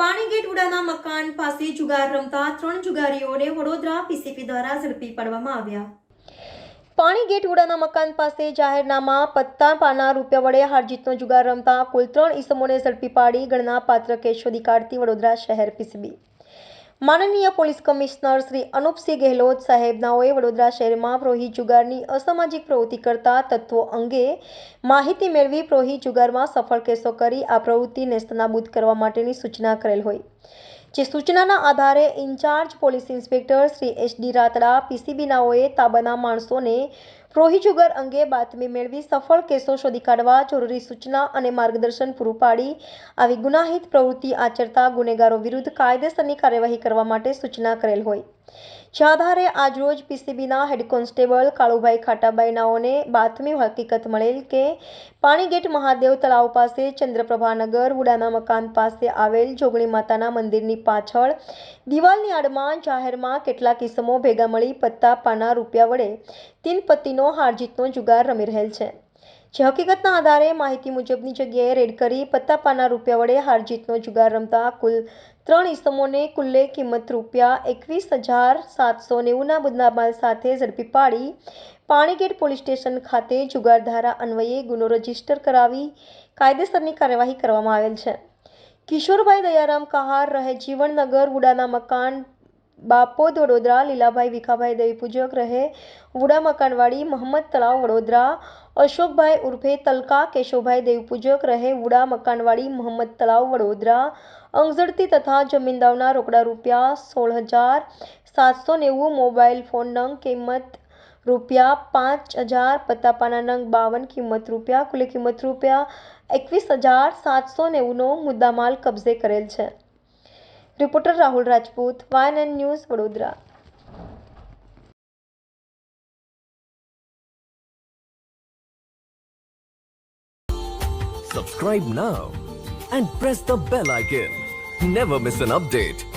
પાણીગેટ ઉડાના મકાન પાસે જુગાર રમતા ત્રણ જુગારીઓને વડોદરા પીસીપી દ્વારા ઝડપી પાડવામાં આવ્યા. પાણીગેટ ઉડાના મકાન પાસે જાહેરનામા પત્તા પાના રૂપિયા વડે હારજીતનો જુગાર રમતા કુલ ત્રણ ઈસમોને ઝડપી પાડી ગણના પાત્ર કેસ શોધી કાઢતી વડોદરા શહેર પીસીબી. માનનીય પોલીસ કમિશનર શ્રી અનુપસિંહ ગેહલોત સાહેબનાઓએ વડોદરા શહેરમાં પ્રોહી જુગારની અસામાજિક પ્રવૃત્તિ કરતા તત્વો અંગે માહિતી મેળવી પ્રોહી જુગારમાં સફળ કેસો કરી આ પ્રવૃત્તિ નેસ્તનાબૂદ કરવા માટેની સૂચના કરેલ હોય. જે સૂચનાના આધારે in charge police inspector Shri H D Ratda, પીસીબીનાઓએ તાબાના માણસોને પ્રોહિજુગર અંગે બાતમી મેળવી સફળ કેસો શોધી કાઢવા જરૂરી સૂચના અને માર્ગદર્શન પૂરું પાડી. આવી ગુનાહિત પ્રવૃત્તિ આચરતા ગુનેગારો વિરુદ્ધ કાયદેસરની કાર્યવાહી કરવા માટે સૂચના કરેલ હોય. જે આધારે આજરોજ પીસીબીના હેડ કોન્સ્ટેબલ કાળુભાઈ ખાટાબાઈનાઓને બાતમી હકીકત મળેલ કે પાણીગેટ મહાદેવ તળાવ પાસે ચંદ્રપ્રભાનગર હુડાના મકાન પાસે આવેલ જોગણી માતાના મંદિરની પાછળ દિવાલની આડમાં જાહેરમાં કેટલાક કિસ્મો ભેગા મળી પત્તા પાના રૂપિયા વડે તીન પત્તીનો હારજીતનો જુગાર રમી રહેલ છે. જે હકીકતના આધારે માહિતી મુજબની જગ્યાએ રેડ કરી પત્તાપાના રૂપિયા વડે હારજીતનો જુગાર રમતા કુલ ત્રણ ઇસમોને કુલ્લે કિંમત રૂપિયા એકવીસ હજાર સાતસો નેવુંના મુદ્દામાલ સાથે ઝડપી પાડી. પાણીગેટ પોલીસ સ્ટેશન ખાતે જુગાર ધારા અન્વયે ગુનો રજિસ્ટર કરાવી કાયદેસરની કાર્યવાહી કરવામાં આવેલ છે. કિશોરભાઈ દયારામ કહાર રહે જીવનનગર વુડાના મકાન બાપોદ વડોદરા, લીલાભાઈ વિખાભાઈ દેવી પૂજક રહે. વુડા મકાનવાડી મોહમ્મદ તળાવ, વડોદરા. અશોકભાઈ ઉર્ફે તલકા કેશવભાઈ દેવી પૂજક રહે. વુડા મકાનવાડી મોહમ્મદ તળાવ, વડોદરા. અંગઝડતી તથા જમીનદાવના રોકડા રૂપિયા સોળ હજાર સાતસો નેવું, મોબાઈલ ફોન નંગ કિંમત રૂપિયા પાંચ હજાર પત્તાપાના નંગ બાવન કિંમત રૂપિયા, કુલ કિંમત રૂપિયા એકવીસ હજાર સાતસો નેવુંનો મુદ્દામાલ કબજે કરેલ છે. Reporter Rahul Rajput YNN news Vadodara Subscribe now and press the bell icon. Never miss an update.